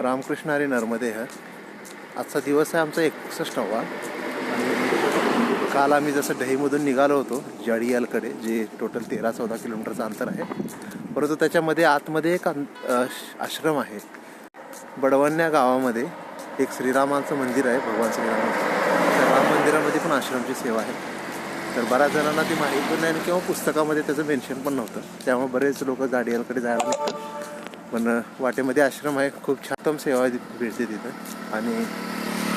रामकृष्ण हरी नर्मदे आजचा दिवस आहे आमचा एकसष्टावा. आणि काल आम्ही जसं दहीमधून निघालो होतो जडियालकडे जे टोटल तेरा चौदा किलोमीटरचं अंतर आहे. परंतु त्याच्यामध्ये आतमध्ये एक अं- आश्रम आहे. बडवण्या गावामध्ये एक श्रीरामांचं मंदिर आहे भगवान श्रीरामांचं. त्या राम मंदिरामध्ये पण आश्रमची सेवा आहे. तर बऱ्याच जणांना ती माहीत पण नाही आणि किंवा पुस्तकामध्ये त्याचं मेन्शन पण नव्हतं. त्यामुळे बरेच लोक जाडियालकडे जायला लागतात. पण वाटेमध्ये आश्रम आहे. खूप छान सेवा भेटते तिथं. आणि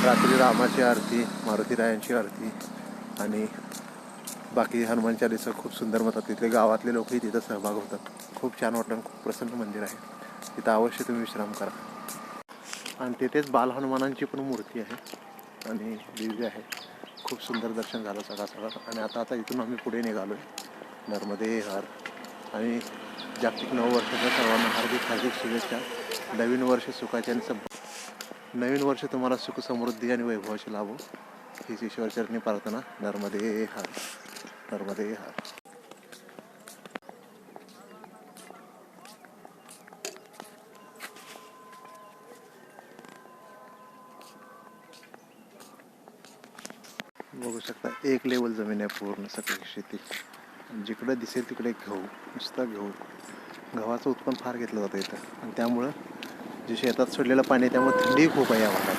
रात्री रामाची आरती मारुतीरायांची आरती आणि बाकी हनुमान चालीचं खूप सुंदर म्हणतात. तिथले गावातले लोकही तिथं सहभाग होतात. खूप छान वाटतं. खूप प्रसन्न मंदिर आहे. तिथं अवश्य तुम्ही विश्राम करा. आणि तिथेच बाल हनुमानांची पण मूर्ती आहे. आणि दिव्य आहे. खूप सुंदर दर्शन झालं सकाळ सकाळ आणि आता आता इथून आम्ही पुढे निघालो आहे नर्मदे हर आणि जागतिक नववर्षाच्या सर्वांना हार्दिक हार्दिक शुभेच्छा. नवीन वर्ष सुखाचे आणि सम नवीन वर्ष तुम्हाला सुख समृद्धी आणि वैभवाची लाभो. हीच ईश्वरचरणी प्रार्थना. नर्मदे हार. नर्मदे हार. बघू शकता एक लेवल जमीन आहे पूर्ण सगळी शेती. जिकडं दिसेल तिकडे गहू नुसता गहू गव्हाचं उत्पन्न फार घेतलं जातं इथं. आणि त्यामुळं जे शेतात सोडलेलं पाणी आहे त्यामुळे थंडी खूप आहे या भागात.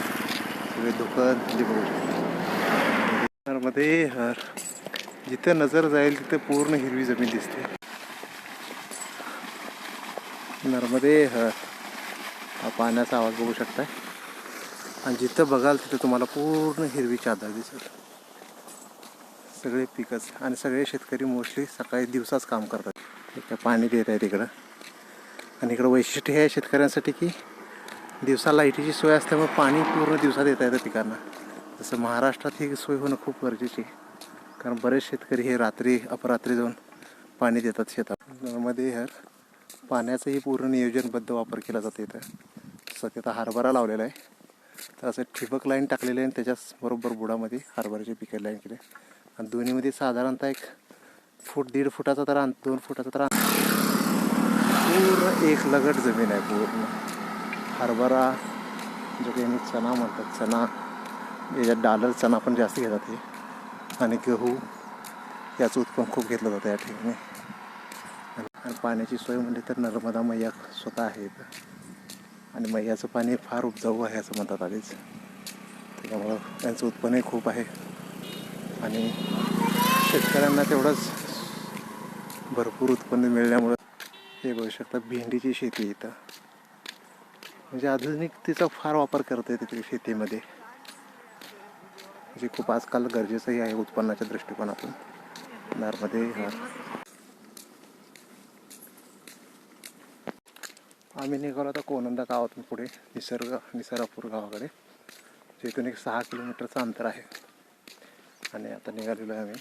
सगळे दुकान थंडी बघू शकतो मध्ये हर जिथे नजर जाईल तिथे पूर्ण हिरवी जमीन दिसते. नर्मदे हर हा पाण्याचा आवाज बघू शकताय. आणि जिथं बघाल तिथं तुम्हाला पूर्ण हिरवी चादर दिसेल. सगळे पिकच आणि सगळे शेतकरी मोस्टली सकाळी दिवसाच काम करतात. इकडं पाणी देत आहे तिकडं आणि इकडं वैशिष्ट्य हे आहे शेतकऱ्यांसाठी की दिवसा लाईटीची सोय असल्यामुळे पाणी पूर्ण दिवसात येता येतं पिकांना. जसं महाराष्ट्रात ही सोय होणं खूप गरजेची आहे. कारण बरेच शेतकरी हे रात्री अपरात्री जाऊन पाणी देतात शेतात. मध्ये हर पाण्याचंही पूर्ण नियोजनबद्ध वापर केला जातो इथं. सध्या तर हरभरा लावलेला आहे. तर असं ठिबक लाईन टाकलेली आहे आणि त्याच्याच बरोबर बुडामध्ये हरभऱ्याचे पिकं लाईन केली आहे. आणि दोन्हीमध्ये साधारणतः एक फूट दीड फुटाचा तर दोन फुटाचा तर पूर्ण एक लगट जमीन आहे पूर्ण. हरभरा जो काही मी चणा म्हणतात चणा याच्यात डालर चणा पण जास्त घेतात हे. आणि गहू याचं उत्पन्न खूप घेतलं जातं या ठिकाणी. आणि पाण्याची सोय म्हणजे तर नर्मदा मैया स्वतः आहे आणि मैयाचं पाणी फार उपजाऊ आहे असं म्हणतात आधीच. त्याच्यामुळं त्यांचं उत्पन्नही खूप आहे. आणि शेतकऱ्यांना तेवढंच भरपूर उत्पन्न मिळण्यामुळं हे बघू शकता भेंडीची शेती इथं. म्हणजे आधुनिकतेचा फार वापर करता येते तिथे शेतीमध्ये. जे खूप आजकाल गरजेचंही आहे उत्पन्नाच्या दृष्टिकोनातून. नारमध्ये आम्ही निघालो आता कोणंदा गावातून पुढे निसर्ग निसर्गापूर गावाकडे. जिथून एक सहा किलोमीटरचं अंतर आहे. आणि आता निघालेलो आहे आम्ही.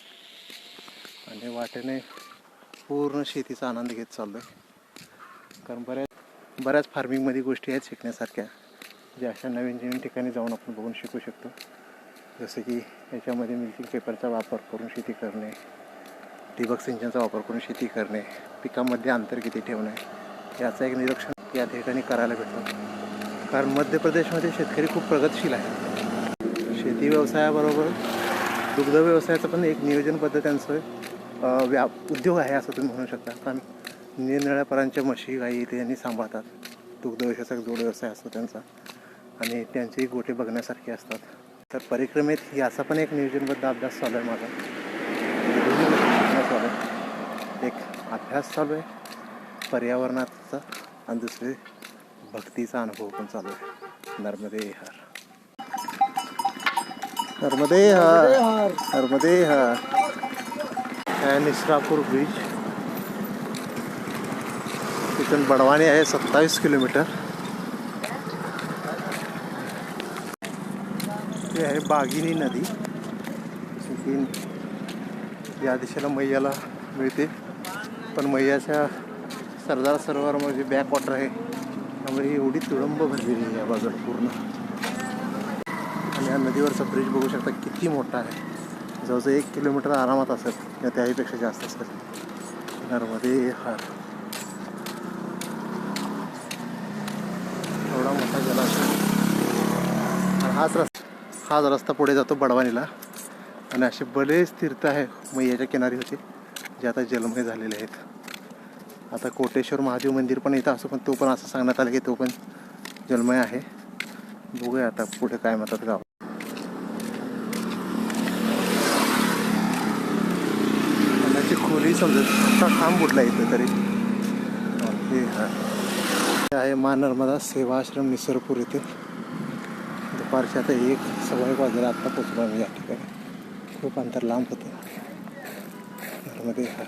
आणि वाटेने पूर्ण शेतीचा आनंद घेत चाललो आहे कारण बऱ्याच बऱ्याच फार्मिंगमध्ये गोष्टी आहेत शिकण्यासारख्या ज्या अशा नवीन नवीन ठिकाणी जाऊन आपण बघून शिकू शकतो. जसं की याच्यामध्ये मिल्किंग पेपरचा वापर करून शेती करणे ठिबक सिंचनचा वापर करून शेती करणे पिकामध्ये अंतर किती ठेवणे याचं एक निरीक्षण या ठिकाणी करायला भेटतं. कारण मध्य प्रदेशमध्ये शेतकरी खूप प्रगतशील आहे शेती व्यवसायाबरोबर दुग्ध व्यवसायाचं पण एक नियोजनबद्ध त्यांचं व्या उद्योग आहे असं तुम्ही म्हणू शकता. कारण निरनिळ्यापरांच्या म्हशी गाई ते यांनी सांभाळतात. दुग्ध व्यवसायाचा जोड व्यवसाय असतो त्यांचा. आणि त्यांचेही गोटे बघण्यासारखे असतात. तर परिक्रमेत याचा पण एक नियोजनबद्ध अभ्यास चालू आहे माझा. चालू आहे एक अभ्यास चालू आहे. पर्यावरणाचा आणि दुसरे भक्तीचा अनुभव पण चालू आहे. नर्मदे हार. नर्मदे हार नर्मदे हार आहे निसरापूर बीच तिथून बडवाणी आहे सत्तावीस किलोमीटर. ही आहे बागिनी नदी. की या दिशेला मैयाला मिळते. पण मैयाच्या सरदार सरोवरामध्ये बॅक वॉटर आहे. त्यामुळे एवढी तुडंब भरलेली आहे या बाजूला पूर्ण. आणि या नदीवरचा ब्रिज बघू शकता किती मोठा आहे. जवळजवळ एक किलोमीटर आरामात असेल. किंवा त्याहीपेक्षा जास्त असेल. नर्मदे हार. एवढा मोठा जलाशय. हाच रस्ता हाच रस्ता पुढे जातो बडवानीला. आणि असे बरेच तीर्थ आहे. मैयाच्या किनारी होते. जे आता जलमय झालेले आहेत. आता कोटेश्वर महादेव मंदिर पण इथं असं पण तो पण असं सांगण्यात आलं की तो पण जलमय आहे. बघूया आता पुढे काय म्हणतात गाव पाण्याची खोली समजत आता खांब बुडला इथं तरी. हे हा. हे आहे मा नर्मदा सेवा आश्रम निसरपूर येथे. दुपारच्या आता एक सव्वा एक वाजला आत्ता पोचलो आम्ही या ठिकाणी. खूप अंतर लांब होतं. नर्मदे हार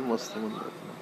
मस्त म्हणलं.